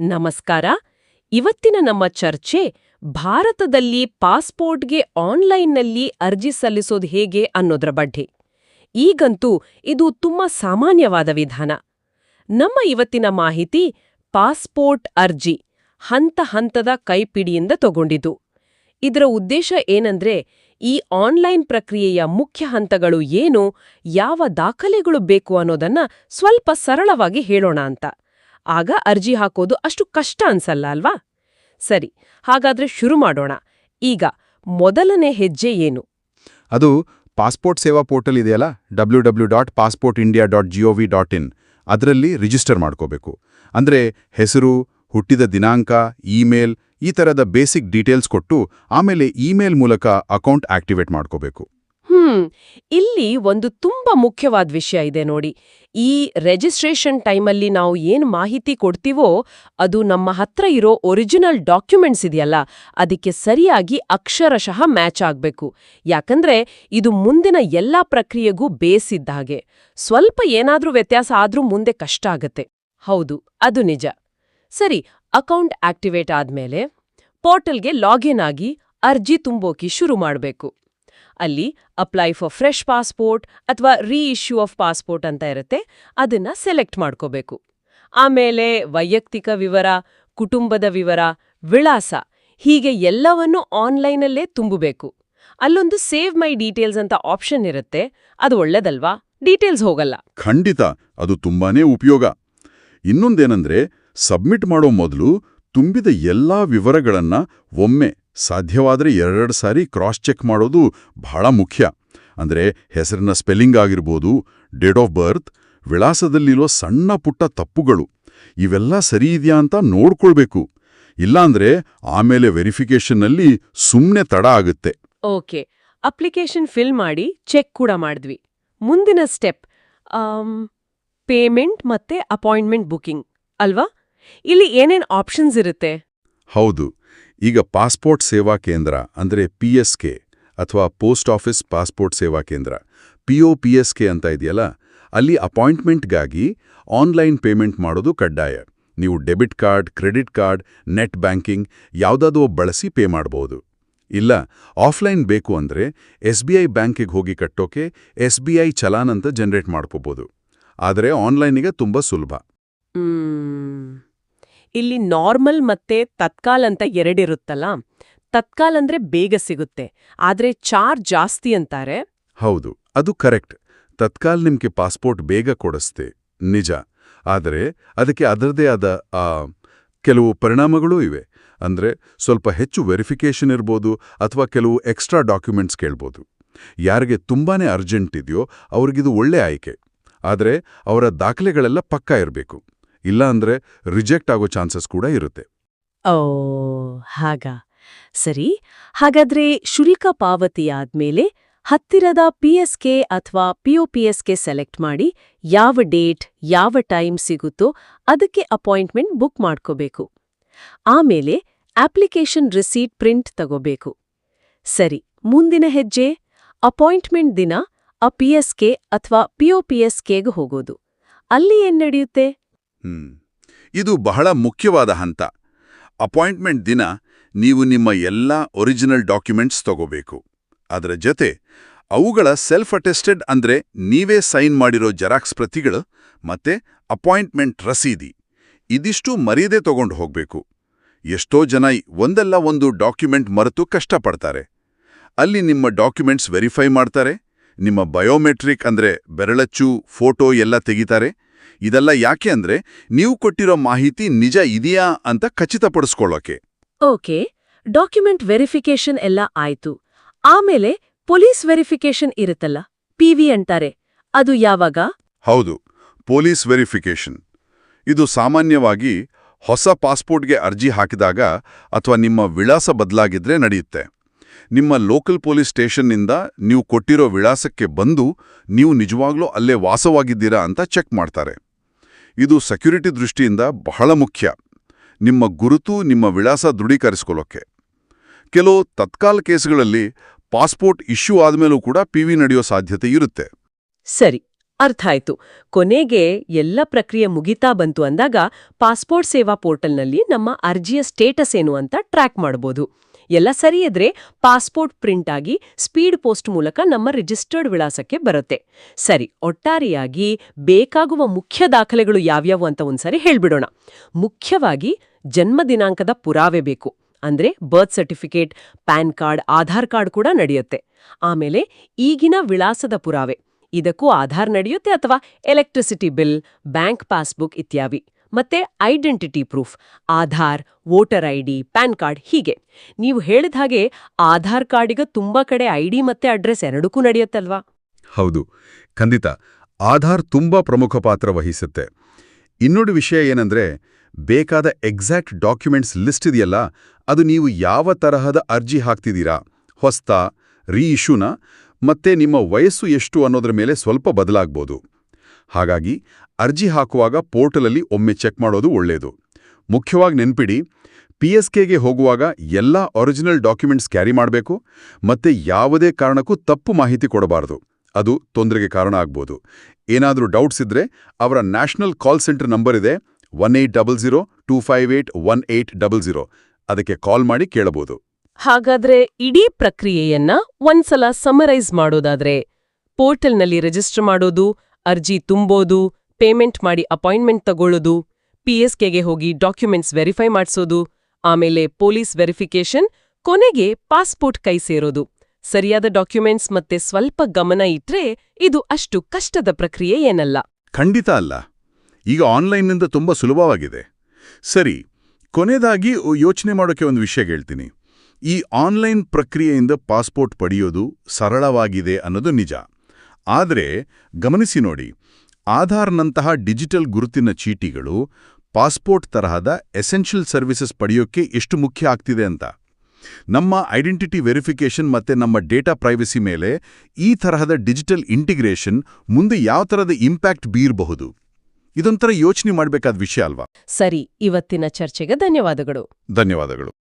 ನಮಸ್ಕಾರ. ಇವತ್ತಿನ ನಮ್ಮ ಚರ್ಚೆ ಭಾರತದಲ್ಲಿ ಪಾಸ್ಪೋರ್ಟ್ಗೆ ಆನ್ಲೈನ್ನಲ್ಲಿ ಅರ್ಜಿ ಸಲ್ಲಿಸೋದು ಹೇಗೆ ಅನ್ನೋದ್ರ ಬಗ್ಗೆ. ಈಗಂತೂ ಇದು ತುಂಬಾ ಸಾಮಾನ್ಯವಾದ ವಿಧಾನ. ನಮ್ಮ ಇವತ್ತಿನ ಮಾಹಿತಿ ಪಾಸ್ಪೋರ್ಟ್ ಅರ್ಜಿ ಹಂತ ಹಂತದ ಕೈಪಿಡಿಯಿಂದ ತಗೊಂಡಿದ್ದು. ಇದರ ಉದ್ದೇಶ ಏನಂದ್ರೆ ಈ ಆನ್ಲೈನ್ ಪ್ರಕ್ರಿಯೆಯ ಮುಖ್ಯ ಹಂತಗಳು ಏನು, ಯಾವ ದಾಖಲೆಗಳು ಬೇಕು ಅನ್ನೋದನ್ನ ಸ್ವಲ್ಪ ಸರಳವಾಗಿ ಹೇಳೋಣ ಅಂತ. ಆಗ ಅರ್ಜಿ ಹಾಕೋದು ಅಷ್ಟು ಕಷ್ಟ ಅನ್ಸಲ್ಲ ಅಲ್ವಾ? ಸರಿ, ಹಾಗಾದ್ರೆ ಶುರು ಮಾಡೋಣ. ಈಗ ಮೊದಲನೇ ಹೆಜ್ಜೆ ಏನು? ಅದು ಪಾಸ್ಪೋರ್ಟ್ ಸೇವಾ ಪೋರ್ಟಲ್ ಇದೆಯಲ್ಲ? W W dot passport India dot gov dot in ಅದರಲ್ಲಿ ರಿಜಿಸ್ಟರ್ ಮಾಡ್ಕೋಬೇಕು. ಅಂದ್ರೆ ಹೆಸರು, ಹುಟ್ಟಿದ ದಿನಾಂಕ, ಇಮೇಲ್, ಈ ಥರದ ಬೇಸಿಕ್ ಡೀಟೇಲ್ಸ್ ಕೊಟ್ಟು ಆಮೇಲೆ ಇಮೇಲ್ ಮೂಲಕ ಅಕೌಂಟ್ ಆಕ್ಟಿವೇಟ್ ಮಾಡ್ಕೋಬೇಕು. ಹ್ಮ್, ಇಲ್ಲಿ ಒಂದು ತುಂಬಾ ಮುಖ್ಯವಾದ ವಿಷಯ ಇದೆ ನೋಡಿ. ಈ ರಿಜಿಸ್ಟ್ರೇಷನ್ ಟೈಮಲ್ಲಿ ನಾವು ಏನು ಮಾಹಿತಿ ಕೊಡ್ತೀವೋ, ಅದು ನಮ್ಮ ಹತ್ರ ಇರೋ ಒರಿಜಿನಲ್ ಡಾಕ್ಯುಮೆಂಟ್ಸ್ ಇದೆಯಲ್ಲ, ಅದಕ್ಕೆ ಸರಿಯಾಗಿ ಅಕ್ಷರಶಃ ಮ್ಯಾಚ್ ಆಗಬೇಕು. ಯಾಕಂದ್ರೆ ಇದು ಮುಂದಿನ ಎಲ್ಲಾ ಪ್ರಕ್ರಿಯೆಗೂ ಬೇಸಿದ್ದ ಹಾಗೆ. ಸ್ವಲ್ಪ ಏನಾದ್ರೂ ವ್ಯತ್ಯಾಸ ಆದ್ರೂ ಮುಂದೆ ಕಷ್ಟ ಆಗತ್ತೆ. ಹೌದು, ಅದು ನಿಜ. ಸರಿ, ಅಕೌಂಟ್ ಆಕ್ಟಿವೇಟ್ ಆದ್ಮೇಲೆ ಪೋರ್ಟಲ್ಗೆ ಲಾಗಿನ್ ಆಗಿ ಅರ್ಜಿ ತುಂಬೋಕಿ ಶುರು ಮಾಡಬೇಕು. ಅಲ್ಲಿ ಅಪ್ಲೈ ಫಾರ್ ಫ್ರೆಶ್ ಪಾಸ್ಪೋರ್ಟ್ ಅಥವಾ ರೀ ಇಶ್ಯೂ ಆಫ್ ಪಾಸ್ಪೋರ್ಟ್ ಅಂತ ಇರುತ್ತೆ. ಅದನ್ನ ಸೆಲೆಕ್ಟ್ ಮಾಡ್ಕೋಬೇಕು. ಆಮೇಲೆ ವೈಯಕ್ತಿಕ ವಿವರ, ಕುಟುಂಬದ ವಿವರ, ವಿಳಾಸ ಹೀಗೆ ಎಲ್ಲವನ್ನೂ ಆನ್ಲೈನಲ್ಲೇ ತುಂಬಬೇಕು. ಅಲ್ಲೊಂದು ಸೇವ್ ಮೈ ಡೀಟೇಲ್ಸ್ ಅಂತ ಆಪ್ಷನ್ ಇರುತ್ತೆ. ಅದು ಒಳ್ಳೆದಲ್ವಾ? ಡೀಟೇಲ್ಸ್ ಹೋಗಲ್ಲ. ಖಂಡಿತ, ಅದು ತುಂಬಾನೇ ಉಪಯೋಗ. ಇನ್ನೊಂದೇನಂದ್ರೆ ಸಬ್ಮಿಟ್ ಮಾಡೋ ಮೊದಲು ತುಂಬಿದ ಎಲ್ಲಾ ವಿವರಗಳನ್ನ ಒಮ್ಮೆ ಸಾಧ್ಯವಾದ್ರೆ ಎರಡು ಸಾರಿ ಕ್ರಾಸ್ ಚೆಕ್ ಮಾಡೋದು ಬಹಳ ಮುಖ್ಯ. ಅಂದ್ರೆ ಹೆಸರಿನ ಸ್ಪೆಲ್ಲಿಂಗ್ ಆಗಿರ್ಬೋದು ಡೇಟ್ ಆಫ್ ಬರ್ತ್ ವಿಳಾಸದಲ್ಲಿರೋ ಸಣ್ಣ ಪುಟ್ಟ ತಪ್ಪುಗಳು. ಇವೆಲ್ಲ ಸರಿ ಇದೆಯಾ ಅಂತ ನೋಡ್ಕೊಳ್ಬೇಕು. ಇಲ್ಲಾಂದ್ರೆ ಆಮೇಲೆ ವೆರಿಫಿಕೇಷನ್ನಲ್ಲಿ ಸುಮ್ನೆ ತಡ ಆಗುತ್ತೆ. ಓಕೆ. ಅಪ್ಲಿಕೇಶನ್ ಫಿಲ್ ಮಾಡಿ ಚೆಕ್ ಕೂಡ ಮಾಡಿದ್ವಿ. ಮುಂದಿನ ಸ್ಟೆಪ್ ಪೇಮೆಂಟ್ ಮತ್ತೆ ಅಪಾಯಿಂಟ್ಮೆಂಟ್ ಬುಕಿಂಗ್. ಅಲ್ವಾ? ಇಲ್ಲಿ ಏನೇನ್ ಆಪ್ಷನ್ಸ್ ಇರುತ್ತೆ? ಹೌದು. ಈಗ ಪಾಸ್ಪೋರ್ಟ್ ಸೇವಾ ಕೇಂದ್ರ ಅಂದ್ರೆ ಪಿ ಕೆ ಅಥವಾ post office passport Seva Kendra P O P S K ಅಂತ ಇದೆಯಲ್ಲ, ಅಲ್ಲಿ ಅಪಾಯಿಂಟ್ಮೆಂಟ್ಗಾಗಿ ಆನ್ಲೈನ್ ಪೇಮೆಂಟ್ ಮಾಡೋದು ಕಡ್ಡಾಯ. ನೀವು debit card, credit card, net banking ಯಾವುದಾದೋ ಬಳಸಿ ಪೇ ಮಾಡಬಹುದು ಇಲ್ಲ, ಆಫ್ಲೈನ್ ಬೇಕು ಅಂದ್ರೆ ಎಸ್ ಬಿ ಐ ಬ್ಯಾಂಕಿಗೆ ಹೋಗಿ ಕಟ್ಟೋಕೆ ಎಸ್ ಬಿ ಐ ಚಲಾನ್ ಅಂತ ಜನರೇಟ್ ಮಾಡ್ಕೋಬೋದು. ಆದರೆ ಆನ್ಲೈನಿಗೆ ತುಂಬ ಸುಲಭ. ಇಲ್ಲಿ ನಾರ್ಮಲ್ ಮತ್ತೆ ತತ್ಕಾಲ್ ಅಂತ ಎರಡಿರುತ್ತಲ್ಲ? ತತ್ಕಾಲ್ ಅಂದ್ರೆ ಬೇಗ ಸಿಗುತ್ತೆ. ಆದ್ರೆ ಚಾರ್ಜ್ ಜಾಸ್ತಿ ಅಂತಾರೆ. ಹೌದು, ಅದು ಕರೆಕ್ಟ್. ತತ್ಕಾಲ್ ನಿಮ್ಗೆ ಪಾಸ್ಪೋರ್ಟ್ ಬೇಗ ಕೊಡಿಸ್ತೆ ನಿಜ. ಆದರೆ ಅದಕ್ಕೆ ಅದರದೇ ಆದ ಕೆಲವು ಪರಿಣಾಮಗಳೂ ಇವೆ. ಅಂದ್ರೆ ಸ್ವಲ್ಪ ಹೆಚ್ಚು ವೆರಿಫಿಕೇಷನ್ ಇರ್ಬೋದು ಅಥವಾ ಕೆಲವು ಎಕ್ಸ್ಟ್ರಾ ಡಾಕ್ಯುಮೆಂಟ್ಸ್ ಕೇಳ್ಬೋದು. ಯಾರಿಗೆ ತುಂಬಾನೇ ಅರ್ಜೆಂಟ್ ಇದೆಯೋ ಅವ್ರಿಗಿದು ಒಳ್ಳೆ ಆಯ್ಕೆ. ಆದರೆ ಅವರ ದಾಖಲೆಗಳೆಲ್ಲ ಪಕ್ಕಾ ಇರಬೇಕು. ಇಲ್ಲ ಅಂದ್ರೆ ರಿಜೆಕ್ಟ್ ಆಗೋ ಚಾನ್ಸಸ್ ಕೂಡ ಇರುತ್ತೆ. ಓ, ಹಾಗ. ಸರಿ, ಹಾಗಾದ್ರೆ ಶುಲ್ಕ ಪಾವತಿಯಾದ್ಮೇಲೆ ಹತ್ತಿರದ ಪಿಎಸ್ಕೆ ಅಥವಾ ಪಿಒಪಿಎಸ್ಕೆ ಸೆಲೆಕ್ಟ್ ಮಾಡಿ ಯಾವ ಡೇಟ್, ಯಾವ ಟೈಮ್ ಸಿಗುತ್ತೋ ಅದಕ್ಕೆ ಅಪಾಯಿಂಟ್ಮೆಂಟ್ ಬುಕ್ ಮಾಡ್ಕೋಬೇಕು. ಆಮೇಲೆ ಅಪ್ಲಿಕೇಶನ್ ರಿಸೀಟ್ ಪ್ರಿಂಟ್ ತಗೋಬೇಕು. ಸರಿ, ಮುಂದಿನ ಹೆಜ್ಜೆ, ಅಪಾಯಿಂಟ್ಮೆಂಟ್ ದಿನ ಆ ಪಿಎಸ್ಕೆ ಅಥವಾ ಪಿಒಪಿಎಸ್ಕೆಗೆ ಹೋಗೋದು. ಅಲ್ಲಿ ಏನ್ ನಡೆಯುತ್ತೆ. ಇದು ಬಹಳ ಮುಖ್ಯವಾದ ಹಂತ. ಅಪಾಯಿಂಟ್ಮೆಂಟ್ ದಿನ ನೀವು ನಿಮ್ಮ ಎಲ್ಲ ಒರಿಜಿನಲ್ ಡಾಕ್ಯುಮೆಂಟ್ಸ್ ತಗೋಬೇಕು. ಅದರ ಜೊತೆ ಅವುಗಳ ಸೆಲ್ಫ್ ಅಟೆಸ್ಟೆಡ್ ಅಂದ್ರೆ ನೀವೇ ಸೈನ್ ಮಾಡಿರೋ ಜೆರಾಕ್ಸ್ ಪ್ರತಿಗಳು ಮತ್ತೆ ಅಪಾಯಿಂಟ್ಮೆಂಟ್ ರಸೀದಿ. ಇದಿಷ್ಟು ಮರೀದೆ ತಗೊಂಡು ಹೋಗಬೇಕು. ಎಷ್ಟೋ ಜನ ಒಂದಲ್ಲ ಒಂದು ಡಾಕ್ಯುಮೆಂಟ್ ಮರೆತು ಕಷ್ಟಪಡ್ತಾರೆ. ಅಲ್ಲಿ ನಿಮ್ಮ ಡಾಕ್ಯುಮೆಂಟ್ಸ್ ವೆರಿಫೈ ಮಾಡ್ತಾರೆ. ನಿಮ್ಮ ಬಯೋಮೆಟ್ರಿಕ್ ಅಂದ್ರೆ ಬೆರಳಚ್ಚು, ಫೋಟೋ ಎಲ್ಲ ತೆಗಿತಾರೆ. ಇದೆಲ್ಲ ಯಾಕೆ ಅಂದ್ರೆ ನೀವು ಕೊಟ್ಟಿರೋ ಮಾಹಿತಿ ನಿಜ ಇದೆಯಾ ಅಂತ ಖಚಿತಪಡಿಸ್ಕೊಳ್ಳೋಕೆ. ಓಕೆ ಡಾಕ್ಯುಮೆಂಟ್ ವೆರಿಫಿಕೇಶನ್ ಎಲ್ಲ ಆಯ್ತು. ಆಮೇಲೆ ಪೊಲೀಸ್ ವೆರಿಫಿಕೇಶನ್ ಇರುತ್ತಲ್ಲ ಪಿವಿ ಅಂತಾರೆ ಅದು ಯಾವಾಗ? ಹೌದು ಪೊಲೀಸ್ ವೆರಿಫಿಕೇಶನ್ ಇದು ಸಾಮಾನ್ಯವಾಗಿ ಹೊಸ ಪಾಸ್ಪೋರ್ಟ್ಗೆ ಅರ್ಜಿ ಹಾಕಿದಾಗ ಅಥವಾ ನಿಮ್ಮ ವಿಳಾಸ ಬದಲಾಗಿದ್ರೆ ನಡೆಯುತ್ತೆ. ನಿಮ್ಮ ಲೋಕಲ್ ಪೊಲೀಸ್ ಸ್ಟೇಷನ್ನಿಂದ ನೀವು ಕೊಟ್ಟಿರೋ ವಿಳಾಸಕ್ಕೆ ಬಂದು ನೀವು ನಿಜವಾಗ್ಲೂ ಅಲ್ಲೇ ವಾಸವಾಗಿದ್ದೀರಾ ಅಂತ ಚೆಕ್ ಮಾಡ್ತಾರೆ. ಇದು ಸೆಕ್ಯುರಿಟಿ ದೃಷ್ಟಿಯಿಂದ ಬಹಳ ಮುಖ್ಯ. ನಿಮ್ಮ ಗುರುತು, ನಿಮ್ಮ ವಿಳಾಸ ದೃಢೀಕರಿಸ್ಕೊಳ್ಳೋಕ್ಕೆ ಕೆಲವು ತತ್ಕಾಲ ಕೇಸ್ಗಳಲ್ಲಿ ಪಾಸ್ಪೋರ್ಟ್ ಇಶ್ಯೂ ಆದ್ಮೇಲೂ ಕೂಡ ಪಿವಿ ನಡೆಯೋ ಸಾಧ್ಯತೆ ಇರುತ್ತೆ. ಸರಿ, ಅರ್ಥ ಆಯ್ತು. ಕೊನೆಗೆ ಎಲ್ಲ ಪ್ರಕ್ರಿಯೆ ಮುಗಿತಾ ಬಂತು ಅಂದಾಗ ಪಾಸ್ಪೋರ್ಟ್ ಸೇವಾ ಪೋರ್ಟಲ್ನಲ್ಲಿ ನಮ್ಮ ಅರ್ಜಿಯ ಸ್ಟೇಟಸ್ ಏನು ಅಂತ ಟ್ರ್ಯಾಕ್ ಮಾಡ್ಬೋದು. ಎಲ್ಲ ಸರಿ ಇದ್ರೆ ಪಾಸ್ಪೋರ್ಟ್ ಪ್ರಿಂಟ್ ಆಗಿ ಸ್ಪೀಡ್ ಪೋಸ್ಟ್ ಮೂಲಕ ನಮ್ಮ ರಿಜಿಸ್ಟರ್ಡ್ ವಿಳಾಸಕ್ಕೆ ಬರುತ್ತೆ. ಸರಿ, ಒಟ್ಟಾರೆಯಾಗಿ ಬೇಕಾಗುವ ಮುಖ್ಯ ದಾಖಲೆಗಳು ಯಾವ್ಯಾವು ಅಂತ ಒಂದ್ಸರಿ ಹೇಳ್ಬಿಡೋಣ. ಮುಖ್ಯವಾಗಿ ಜನ್ಮ ದಿನಾಂಕದ ಪುರಾವೆ ಬೇಕು. ಅಂದ್ರೆ birth certificate PAN card, Aadhaar card ಕೂಡ ನಡೆಯುತ್ತೆ. ಆಮೇಲೆ ಈಗಿನ ವಿಳಾಸದ ಪುರಾವೆ. ಇದಕ್ಕೂ ಆಧಾರ್ ನಡೆಯುತ್ತೆ ಅಥವಾ ಎಲೆಕ್ಟ್ರಿಸಿಟಿ ಬಿಲ್, ಬ್ಯಾಂಕ್ ಪಾಸ್ಬುಕ್ ಇತ್ಯಾದಿ. ಮತ್ತೆ identity proof, Aadhaar, voter ID, PAN card ಹೀಗೆ. ನೀವು ಹೇಳಿದ ಹಾಗೆ ಆಧಾರ್ ಕಾರ್ಡಿಗ ತುಂಬಾ ಕಡೆ ಐಡಿ ಮತ್ತೆ ಅಡ್ರೆಸ್ ಎರಡಕ್ಕೂ ನಡೆಯುತ್ತಲ್ವಾ? ಹೌದು. ಖಂಡಿತ. ಆಧಾರ್ ತುಂಬಾ ಪ್ರಮುಖ ಪಾತ್ರ ವಹಿಸುತ್ತೆ. ಇನ್ನೊಂದು ವಿಷಯ ಏನಂದ್ರೆ, ಬೇಕಾದ ಎಕ್ಸಾಕ್ಟ್ ಡಾಕ್ಯುಮೆಂಟ್ಸ್ ಲಿಸ್ಟ್ ಇದೆಯಲ್ಲ, ಅದು ನೀವು ಯಾವ ತರಹದ ಅರ್ಜಿ ಹಾಕ್ತಿದ್ದೀರಾ? ಹೊಸ್ತಾ, ರೀಇಶ್ಯೂನ, ಮತ್ತೆ ನಿಮ್ಮ ವಯಸ್ಸು ಎಷ್ಟು ಅನ್ನೋದ್ರ ಮೇಲೆ ಸ್ವಲ್ಪ ಬದಲಾಗ್ಬೋದು. ಹಾಗಾಗಿ ಅರ್ಜಿ ಹಾಕುವಾಗ ಪೋರ್ಟಲಲ್ಲಿ ಒಮ್ಮೆ ಚೆಕ್ ಮಾಡೋದು ಒಳ್ಳೆಯದು ಮುಖ್ಯವಾಗಿ ನೆನ್ಪಿಡಿ, ಪಿ ಎಸ್ ಕೆಗೆ ಹೋಗುವಾಗ ಎಲ್ಲ ಒರಿಜಿನಲ್ ಡಾಕ್ಯುಮೆಂಟ್ಸ್ ಕ್ಯಾರಿ ಮಾಡಬೇಕು, ಮತ್ತೆ ಯಾವುದೇ ಕಾರಣಕ್ಕೂ ತಪ್ಪು ಮಾಹಿತಿ ಕೊಡಬಾರದು. ಅದು ತೊಂದರೆಗೆ ಕಾರಣ ಆಗ್ಬೋದು. ಏನಾದರೂ ಡೌಟ್ಸ್ ಇದ್ದರೆ ಅವರ ನ್ಯಾಷನಲ್ ಕಾಲ್ ಸೆಂಟರ್ ನಂಬರ್ ಇದೆ, one eight double zero two five eight one eight double zero ಅದಕ್ಕೆ ಕಾಲ್ ಮಾಡಿ ಕೇಳಬಹುದು. ಹಾಗಾದ್ರೆ ಇಡೀ ಪ್ರಕ್ರಿಯೆಯನ್ನ ಒಂದ್ಸಲ ಸಮರೈಸ್ ಮಾಡೋದಾದ್ರೆ ಪೋರ್ಟಲ್ನಲ್ಲಿ ರಿಜಿಸ್ಟರ್ ಮಾಡೋದು ಅರ್ಜಿ ತುಂಬೋದು, ಪೇಮೆಂಟ್ ಮಾಡಿ ಅಪಾಯಿಂಟ್ಮೆಂಟ್ ತಗೊಳ್ಳೋದು ಪಿಎಸ್ಕೆಗೆ ಹೋಗಿ ಡಾಕ್ಯುಮೆಂಟ್ಸ್ ವೆರಿಫೈ ಮಾಡಿಸೋದು, ಆಮೇಲೆ ಪೊಲೀಸ್ ವೆರಿಫಿಕೇಶನ್ ಕೊನೆಗೆ ಪಾಸ್ಪೋರ್ಟ್ ಕೈ ಸೇರೋದು. ಸರಿಯಾದ ಡಾಕ್ಯುಮೆಂಟ್ಸ್ ಮತ್ತೆ ಸ್ವಲ್ಪ ಗಮನ ಇಟ್ರೆ ಇದು ಅಷ್ಟು ಕಷ್ಟದ ಪ್ರಕ್ರಿಯೆ ಏನಲ್ಲ. ಖಂಡಿತ ಅಲ್ಲ. ಈಗ ಆನ್ಲೈನ್ನಿಂದ ತುಂಬ ಸುಲಭವಾಗಿದೆ. ಸರಿ ಕೊನೆಯದಾಗಿ ಯೋಚನೆ ಮಾಡೋಕೆ ಒಂದು ವಿಷಯ ಹೇಳ್ತೀನಿ. ಈ ಆನ್ಲೈನ್ ಪ್ರಕ್ರಿಯೆಯಿಂದ ಪಾಸ್ಪೋರ್ಟ್ ಪಡೆಯೋದು ಸರಳವಾಗಿದೆ ಅನ್ನೋದು ನಿಜ. ಆದರೆ ಗಮನಿಸಿ ನೋಡಿ ಆಧಾರ್ನಂತಹ ಡಿಜಿಟಲ್ ಗುರುತಿನ ಚೀಟಿಗಳು ಪಾಸ್ಪೋರ್ಟ್ ತರಹದ ಎಸೆನ್ಷಿಯಲ್ ಸರ್ವಿಸಸ್ ಪಡೆಯೋಕ್ಕೆ ಎಷ್ಟು ಮುಖ್ಯ ಆಗ್ತಿದೆ ಅಂತ. ನಮ್ಮ ಐಡೆಂಟಿಟಿ ವೆರಿಫಿಕೇಷನ್ ಮತ್ತೆ ನಮ್ಮ ಡೇಟಾ ಪ್ರೈವಸಿ ಮೇಲೆ ಈ ತರಹದ ಡಿಜಿಟಲ್ ಇಂಟಿಗ್ರೇಷನ್ ಮುಂದೆ ಯಾವ ಥರದ ಇಂಪ್ಯಾಕ್ಟ್ ಬೀರಬಹುದು? ಇದೊಂಥರ ಯೋಚನೆ ಮಾಡಬೇಕಾದ ವಿಷಯ ಅಲ್ವಾ? ಸರಿ ಇವತ್ತಿನ ಚರ್ಚೆಗೆ ಧನ್ಯವಾದಗಳು. ಧನ್ಯವಾದಗಳು.